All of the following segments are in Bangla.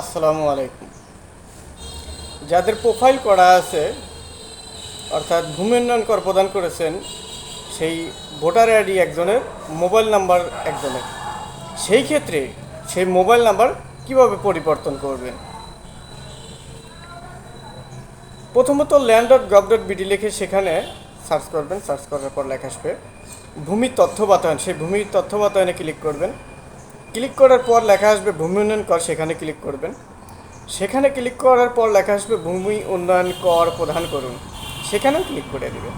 আসসালামু আলাইকুম। যাদের প্রোফাইল করা আছে, অর্থাৎ ভূমি উন্নয়ন কর প্রদান করেছেন, সেই ভোটার আইডি একজনের, মোবাইল নাম্বার একজনের। সেই ক্ষেত্রে সেই মোবাইল নাম্বার কীভাবে পরিবর্তন করবেন? প্রথমত land dot gov dot BD লিখে সেখানে সার্চ করবেন, সার্চ করার পর লেখা আসবে, ভূমি তথ্য বাতায়ন সেই ভূমি তথ্য বাতায়নে ক্লিক করবেন। ক্লিক করার পর লেখা আসবে ভূমি উন্নয়ন কর, সেখানে ক্লিক করবেন। সেখানে ক্লিক করার পর লেখা আসবে ভূমি উন্নয়ন কর প্রদান করুন। সেখানেও ক্লিক করে দেবেন।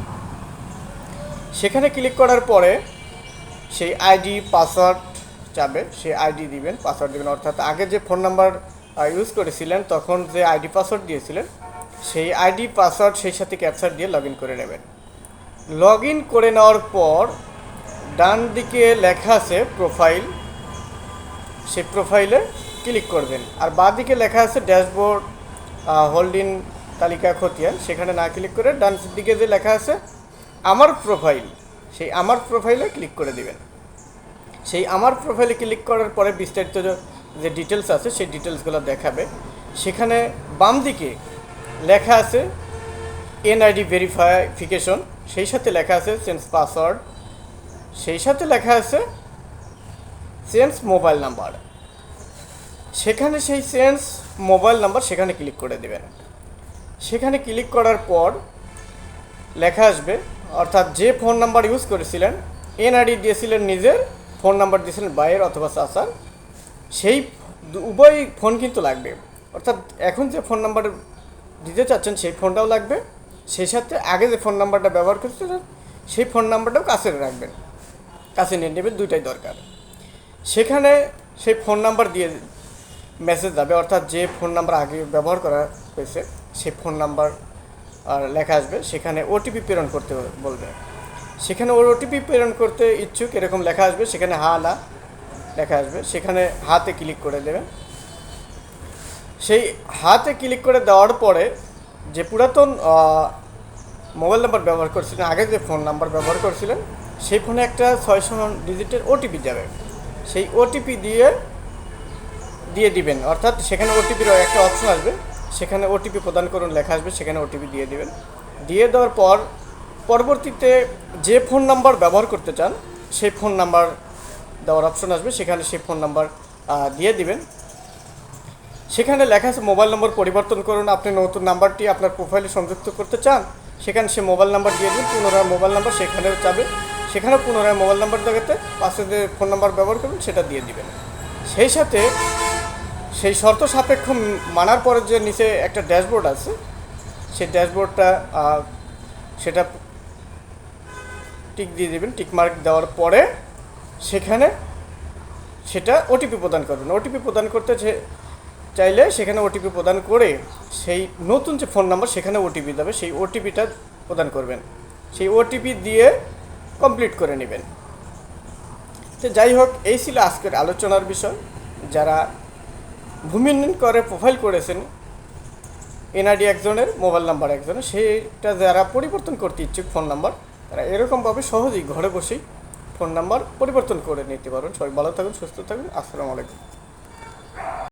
সেখানে ক্লিক করার পরে সেই আইডি পাসওয়ার্ড চাবে সেই আইডি দিবেন, পাসওয়ার্ড দিবেন। অর্থাৎ আগে যে ফোন নাম্বার ইউজ করেছিলেন, তখন যে আইডি পাসওয়ার্ড দিয়েছিলেন, সেই আইডি পাসওয়ার্ড, সেই সাথে ক্যাপচার দিয়ে লগ করে নেবেন। লগ করে নেওয়ার পর ডান দিকে লেখা আছে প্রোফাইল সেই প্রোফাইলে ক্লিক করবেন। আর বাঁ দিকে লেখা আছে ড্যাশবোর্ড হোল্ডিং তালিকা খতিয়ান। সেখানে না ক্লিক করে ডান দিকে যে লেখা আছে, আমার প্রোফাইল সেই আমার প্রোফাইলে ক্লিক করে দিবেন। সেই আমার প্রোফাইলে ক্লিক করার পরে বিস্তারিত যে- যে ডিটেলস আছে, সেই ডিটেলসগুলো দেখাবে। সেখানে বাম দিকে লেখা আছে এনআইডি ভেরিফাইফিকেশন সেই সাথে লেখা আছে চেঞ্জ পাসওয়ার্ড সেই সাথে লেখা আছে চেঞ্জ মোবাইল নাম্বার সেখানে সেই চেঞ্জ মোবাইল নাম্বার সেখানে ক্লিক করে দেবেন। সেখানে ক্লিক করার পর লেখা আসবে, অর্থাৎ যে ফোন নাম্বার ইউজ করেছিলেন এনআইডি দিয়েছিলেন নিজের ফোন নাম্বার দিয়েছিলেন বাইয়ের অথবা চাচার, সেই উভয় ফোন কিন্তু লাগবে। অর্থাৎ এখন যে ফোন নাম্বার দিতে চাচ্ছেন সেই ফোনটাও লাগবে। সেই সাথে আগে যে ফোন নাম্বারটা ব্যবহার করছিলেন, সেই ফোন নাম্বারটাও কাছে রাখবেন। কাছে নিয়ে নেবেন, দুইটাই দরকার। সেখানে সেই ফোন নাম্বার দিয়ে মেসেজ যাবে, অর্থাৎ যে ফোন নাম্বার আগে ব্যবহার করা হয়েছে, সেই ফোন নাম্বার, আর লেখা আসবে। সেখানে ওটিপি প্রেরণ করতে বলবে। সেখানে ওর ওটিপি প্রেরণ করতে ইচ্ছুক, এরকম লেখা আসবে। সেখানে হা না লেখা আসবে। সেখানে হাতে ক্লিক করে দেবেন সেই হাতে ক্লিক করে দেওয়ার পরে যে পুরাতন মোবাইল নাম্বার ব্যবহার করছিলেন, আগে যে ফোন নাম্বার ব্যবহার করছিলেন, সেই ফোনে একটা ছয়শো ডিজিটের ওটিপি যাবে। সেই ওটিপি দিয়ে দিয়ে দিবেন। অর্থাৎ সেখানে ওটিপির একটা অপশন আসবে। সেখানে ওটিপি প্রদান করুন, লেখা আসবে, সেখানে ওটিপি দিয়ে দিবেন। দিয়ে দেওয়ার পর পরবর্তীতে যে ফোন নাম্বার ব্যবহার করতে চান, সেই ফোন নাম্বার দেওয়ার অপশন আসবে। সেখানে সেই ফোন নাম্বার দিয়ে দিবেন। সেখানে লেখা আছে, মোবাইল নম্বর পরিবর্তন করুন। আপনি নতুন নাম্বারটি আপনার প্রোফাইলে সংযুক্ত করতে চান, সেখানে সে মোবাইল নাম্বার দিয়ে দিন। পুনরায় মোবাইল নাম্বার সেখানেও যাবে। সেখানেও পুনরায় মোবাইল নাম্বার পাশে যে ফোন নাম্বার ব্যবহার করবেন, সেটা দিয়ে দিবেন। সেই সাথে সেই শর্ত সাপেক্ষ মানার পরে যে নিচে একটা ড্যাশবোর্ড আছে, সেই ড্যাশবোর্ডটা সেটা টিক দিয়ে দেবেন, টিক মার্ক দেওয়ার পরে সেখানে সেটা ওটিপি প্রদান করবেন। ওটিপি প্রদান করতে চাইলে সেখানে ওটিপি প্রদান করে সেই নতুন যে ফোন নাম্বার, সেখানে ওটিপি দেবে, সেই ওটিপিটা প্রদান করবেন। সেই ওটিপি দিয়ে কমপ্লিট করে নেবেন। তো যাই হোক, এই ছিল আজকের আলোচনার বিষয়। যারা ভূমি করে প্রোফাইল করেছেন এনআইডি একজনের মোবাইল নাম্বার একজনের, সেইটা যারা পরিবর্তন করতে ইচ্ছুক ফোন নাম্বার তারা এরকমভাবে সহজেই ঘরে বসেই ফোন নাম্বার পরিবর্তন করে নিতে পারেন সবাই ভালো থাকুন, সুস্থ থাকুন। আসসালামু আলাইকুম।